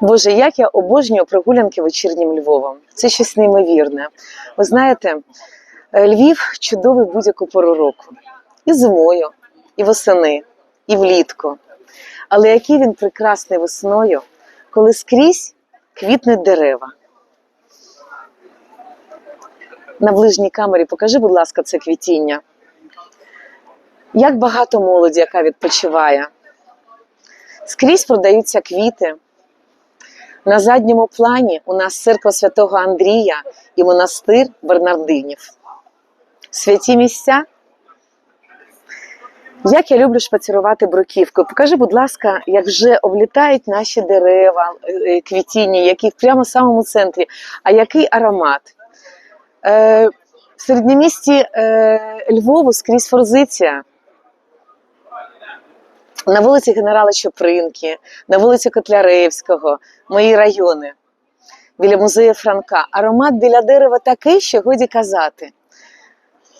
Боже, як я обожнюю прогулянки вечірнім Львовом. Це щось неймовірне. Ви знаєте, е, Львів чудовий будь-яку пору року. І зимою, і восени, і влітку. Але який він прекрасний весною, коли скрізь квітнуть дерева. На ближній камері покажи, будь ласка, це квітіння. Як багато молоді, яка відпочиває. Скрізь продаються квіти. На задньому плані у нас церква святого Андрія і монастир Бернардинів. Святі місця. Як я люблю шпацірувати бруківкою. Покажи, будь ласка, як вже облітають наші дерева, е, квітіння, які прямо в самому центрі. А який аромат? Е, в середньомісті е, Львову скрізь форзиція. На вулиці генерала Чопринки, на вулиці Котляревського, мої райони, біля музею Франка. Аромат біля дерева такий, що годі казати.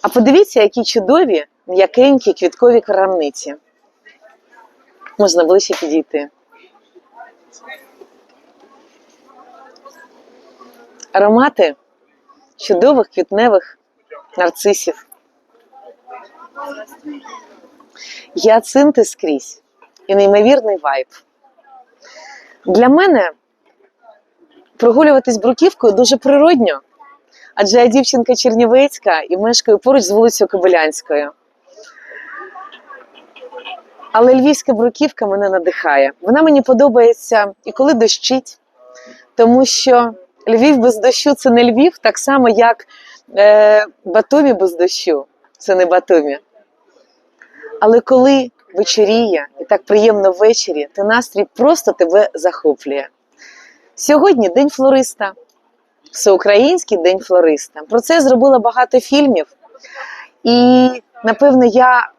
А подивіться, які чудові м'якенькі квіткові крамниці. Можна ближче підійти. Аромати чудових квітневих нарцисів. Гіацинти скрізь і неймовірний вайб. Для мене прогулюватись бруківкою дуже природньо, адже я дівчинка Чернівецька і мешкаю поруч з вулицею Кобилянською. Але львівська бруківка мене надихає. Вона мені подобається і коли дощить, тому що Львів без дощу це не Львів, так само, як е, Батумі без дощу це не Батумі. Але коли вечоріє і так приємно ввечері, то настрій просто тебе захоплює. Сьогодні День флориста, всеукраїнський день флориста. Про це зробила багато фільмів. І, напевно, я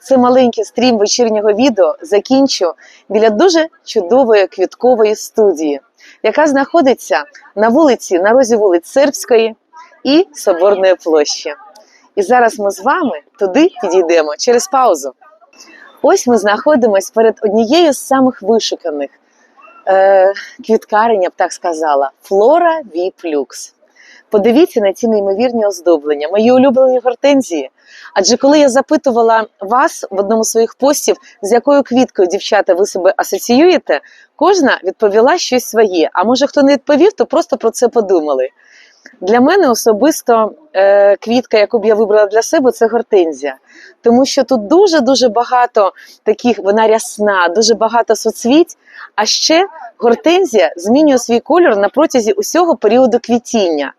це маленький стрім вечірнього відео закінчу біля дуже чудової квіткової студії, яка знаходиться на вулиці, на розі вулиць Сербської і Соборної площі. І зараз ми з вами туди підійдемо через паузу. Ось ми знаходимося перед однією з самих вишуканих е, квіткарень, я б так сказала, Флора Віп Люкс. Подивіться на ці неймовірні оздоблення, мої улюблені гортензії. Адже коли я запитувала вас в одному з своїх постів, з якою квіткою, дівчата, ви себе асоціюєте, кожна відповіла щось своє. А може хто не відповів, то просто про це подумали. Для мене особисто е, квітка, яку б я вибрала для себе, це гортензія. Тому що тут дуже-дуже багато таких, вона рясна, дуже багато соцвіть. А ще гортензія змінює свій кольор на протязі усього періоду квітіння.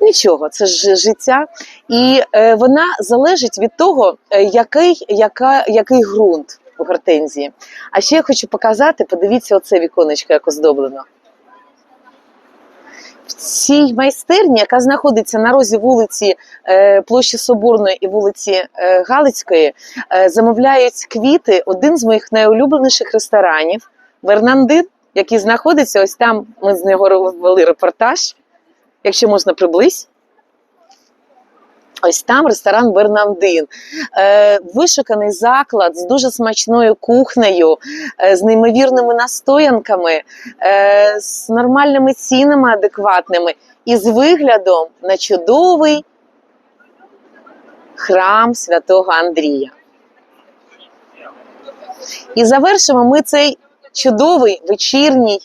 Нічого, це ж життя. І е, вона залежить від того, е, який, яка, який ґрунт у гортензії. А ще я хочу показати, подивіться, оце віконечко, як оздоблено. Цій майстерні, яка знаходиться на розі вулиці е, площі Соборної і вулиці е, Галицької, е, замовляють квіти один з моїх найулюбленіших ресторанів Бернандин, який знаходиться ось там. Ми з нього робили репортаж. Якщо можна приблизь. Ось там ресторан Бернандин. Е, вишуканий заклад з дуже смачною кухнею, е, з неймовірними настоянками, е, з нормальними цінами адекватними і з виглядом на чудовий храм святого Андрія. І завершимо ми цей чудовий вечірній,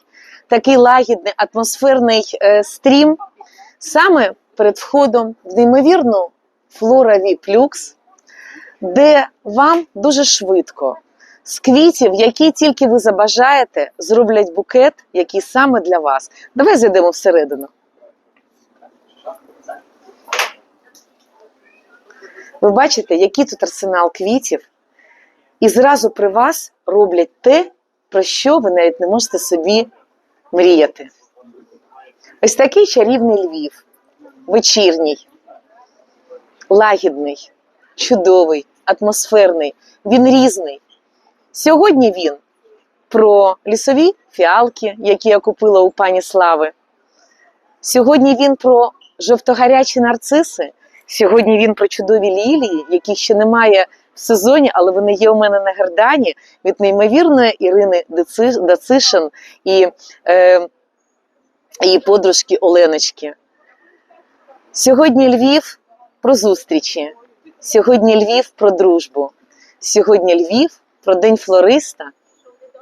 такий лагідний атмосферний е, стрім саме перед входом в неймовірну Флора Віп Люкс, де вам дуже швидко з квітів, які тільки ви забажаєте, зроблять букет, який саме для вас. Давай зайдемо всередину. Ви бачите, який тут арсенал квітів, і зразу при вас роблять те, про що ви навіть не можете собі мріяти. Ось такий чарівний Львів, вечірній, лагідний, чудовий, атмосферний. Він різний. Сьогодні він про лісові фіалки, які я купила у пані Слави. Сьогодні він про жовтогарячі нарциси. Сьогодні він про чудові лілії, яких ще немає в сезоні, але вони є у мене на гердані від неймовірної Ірини Дацишин і е, її подружки Оленочки. Сьогодні Львів про зустрічі. Сьогодні Львів про дружбу. Сьогодні Львів про День флориста.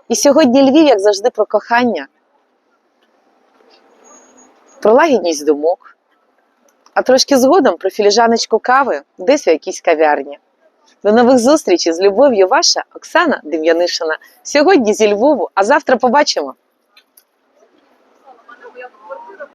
І сьогодні Львів, як завжди, про кохання, про лагідність думок, а трошки згодом про філіжаночку кави десь у якійсь кав'ярні. До нових зустрічей з любов'ю, ваша Оксана Дем'янишина. Сьогодні зі Львову, а завтра побачимо.